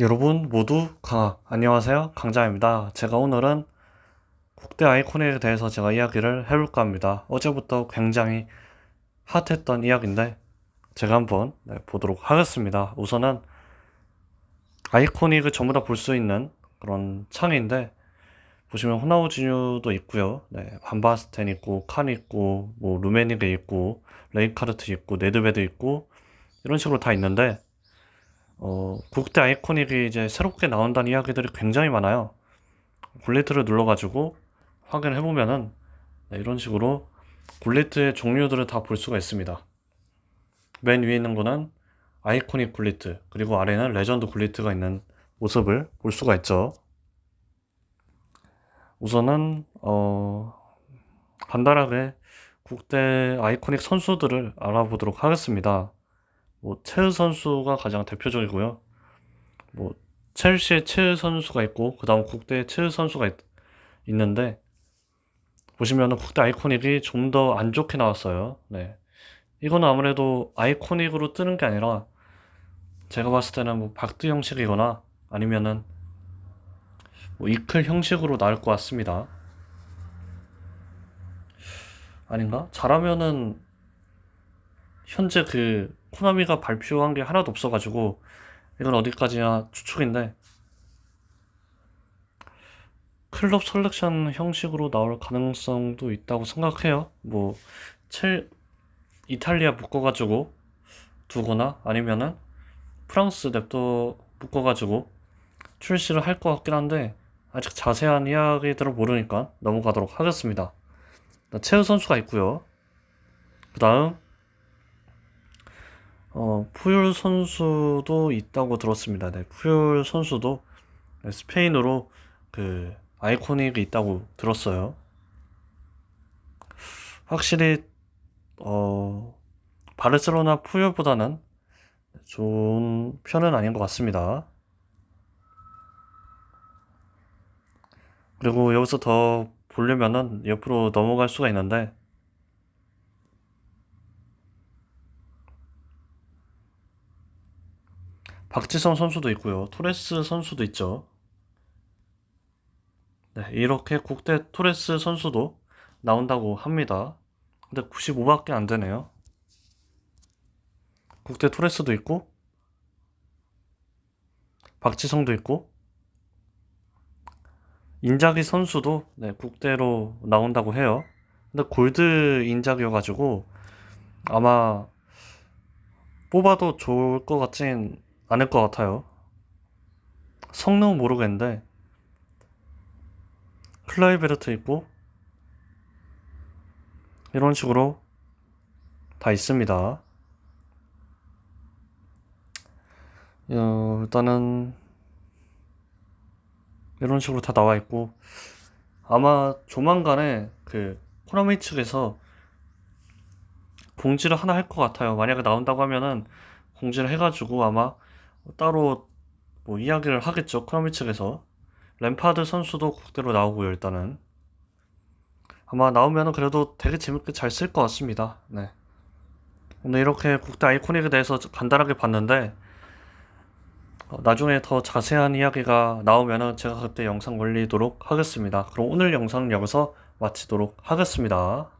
여러분 모두 강 안녕하세요. 강자입니다. 제가 오늘은 국대 아이콘에 대해서 제가 이야기를 해볼까 합니다. 어제부터 굉장히 핫했던 이야기인데 제가 한번 네, 보도록 하겠습니다. 우선은 아이코닉을 전부 다 볼 수 있는 그런 창인데 보시면 호나우지뉴도 있고요. 네, 반바스텐 있고 칸 있고 뭐 루메니게 있고 레인카르트 있고 네드베드 있고 이런 식으로 다 있는데 어, 국대 아이코닉이 이제 새롭게 나온다는 이야기들이 굉장히 많아요. 굴리트를 눌러가지고 확인을 해보면은 네, 이런 식으로 굴리트의 종류들을 다 볼 수가 있습니다. 맨 위에 있는 거는 아이코닉 굴리트, 그리고 아래는 레전드 굴리트가 있는 모습을 볼 수가 있죠. 우선은 어, 간단하게 국대 아이코닉 선수들을 알아보도록 하겠습니다. 뭐 체르 선수가 가장 대표적이고요. 뭐 첼시의 체르 선수가 있고 그다음 국대의 체르 선수가 있, 있는데 보시면은 국대 아이코닉이 좀 더 안 좋게 나왔어요. 네. 이거는 아무래도 아이코닉으로 뜨는 게 아니라 제가 봤을 때는 뭐 박드 형식이거나 아니면은 뭐 이클 형식으로 나올 것 같습니다. 아닌가? 잘하면은 현재 그 코나미가 발표한 게 하나도 없어가지고 이건 어디까지나 추측인데 클럽 셀렉션 형식으로 나올 가능성도 있다고 생각해요. 뭐 첼, 이탈리아 묶어가지고 두거나 아니면은 프랑스 냅둬 묶어가지고 출시를 할 것 같긴 한데 아직 자세한 이야기들을 모르니까 넘어가도록 하겠습니다. 체우 선수가 있고요. 그 다음 어, 푸율 선수도 있다고 들었습니다. 네, 푸율 선수도 스페인으로 그 아이코닉이 있다고 들었어요. 확실히 어, 바르셀로나 푸율보다는 좋은 편은 아닌 것 같습니다. 그리고 여기서 더 보려면은 옆으로 넘어갈 수가 있는데 박지성 선수도 있고요. 토레스 선수도 있죠. 네, 이렇게 국대 토레스 선수도 나온다고 합니다. 근데 95밖에 안 되네요. 국대 토레스도 있고, 박지성도 있고, 인자기 선수도 네, 국대로 나온다고 해요. 근데 골드 인자기여가지고 아마 뽑아도 좋을 것 같진 않을 것 같아요. 성능은 모르겠는데 클라이베르트 있고 이런 식으로 다 있습니다. 어, 일단은 이런 식으로 다 나와 있고 아마 조만간에 그 코나미 측에서 공지를 하나 할 것 같아요. 만약에 나온다고 하면은 공지를 해가지고 아마 따로 뭐 이야기를 하겠죠. 코나미 측에서 램파드 선수도 국대로 나오고요. 일단은 아마 나오면은 그래도 되게 재밌게 잘 쓸 것 같습니다. 네. 오늘 이렇게 국대 아이코닉에 대해서 간단하게 봤는데 어, 나중에 더 자세한 이야기가 나오면은 제가 그때 영상 올리도록 하겠습니다. 그럼 오늘 영상 여기서 마치도록 하겠습니다.